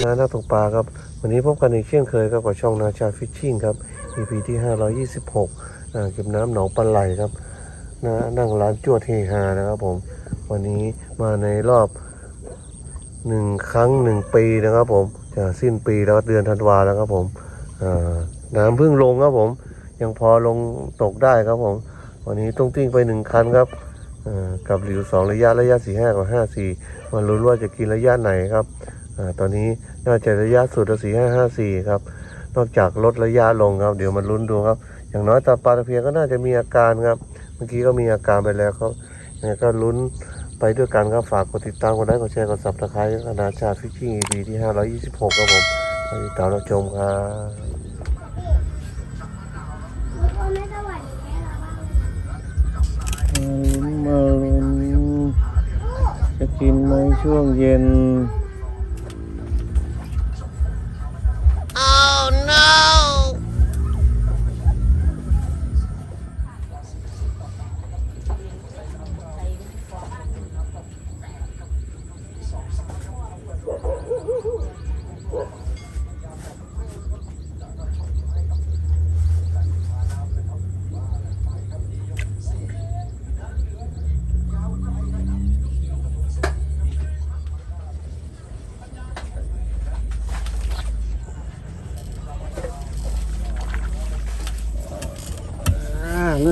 นักตกปลาครับ วันนี้พบกันอีกเช่นเคยครับกับช่องนาชาฟิชชิ่งครับ EP ที่ 526อ่าเก็บน้ำหนองปลาไหลครับนะนั่งร้านจวดเฮฮานะครับผม วันนี้มาในรอบหนึ่งครั้งหนึ่งปีนะครับผมจะสิ้นปีแล้วเดือนธันวาแล้วครับผมน้ำเพิ่งลงครับผม ยังพอลงตกได้ครับผม วันนี้ต้องติ้งไปหนึ่งคันครับกับหลิวสองระยะระยะสี่ห้ากับห้าสี่มาลุ้นว่าจะกินระยะไหนครับ อาตอนนี้น่าจะระยะสุดสี่ห้าห้าสี่ครับ นอกจากลดระยะลงครับ เดี๋ยวมาลุ้นดูครับ อย่างน้อยตาปลาตะเพียนก็น่าจะมีอาการครับ เมื่อกี้ก็มีอาการไปแล้วเขายังไงก็ลุ้นไปด้วยกันครับฝากกดติดตามกดไลค์กดแชร์กดซับสไครต์คณะชาติฟิชชิ่ง EP ที่ 526 ครับผมติดตามรับชมครับทุกคนไม่สวัสดีแม่เราบ้างมาลุ้นมาลุ้นจะกินไหมช่วงเย็น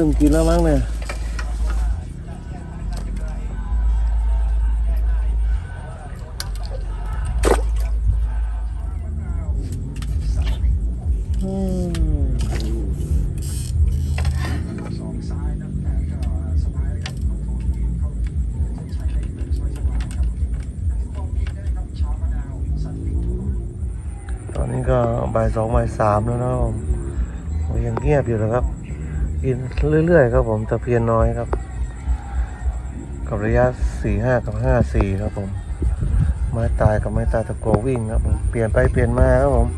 ริ่มกินแล้วมั้งเนี่ยตอนนี้ก็บ่ายสองบ่ายสามแล้วนะผมยังเงียบอยู่นะครับ กินเรื่อยๆครับผมตะเพียนน้อยครับ กับระยะสี่ห้ากับห้าสี่ครับผมไม้ตายกับไม้ตายตะโกวิ่งครับผมเปลี่ยนไปเปลี่ยนมาครับผม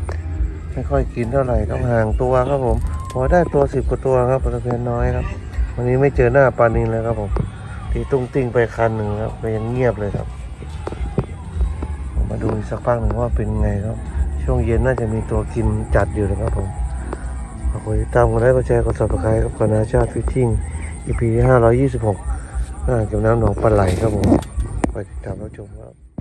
ไม่ค่อยกินเท่าไหร่ต้องห่างตัวครับผมพอได้ตัวสิบกว่าตัวครับตะเพียนน้อยครับ วันนี้ไม่เจอหน้าปลานินเลยครับผมตีตุ้งติ้งไปคันหนึ่งครับก็ยังเงียบเลยครับมาดูสักพักหนึ่งว่าเป็นไงครับ ช่วงเย็นน่าจะมีตัวกินจัดอยู่นะครับผม ฝากกดติดตามกันได้ก็แชร์กด subscribe ครับคณะชาติฟิชชิ่ง EP ที่526อ่าเก็บน้ำหนองปลาไหลครับผม ไปติดตามรับชมครับ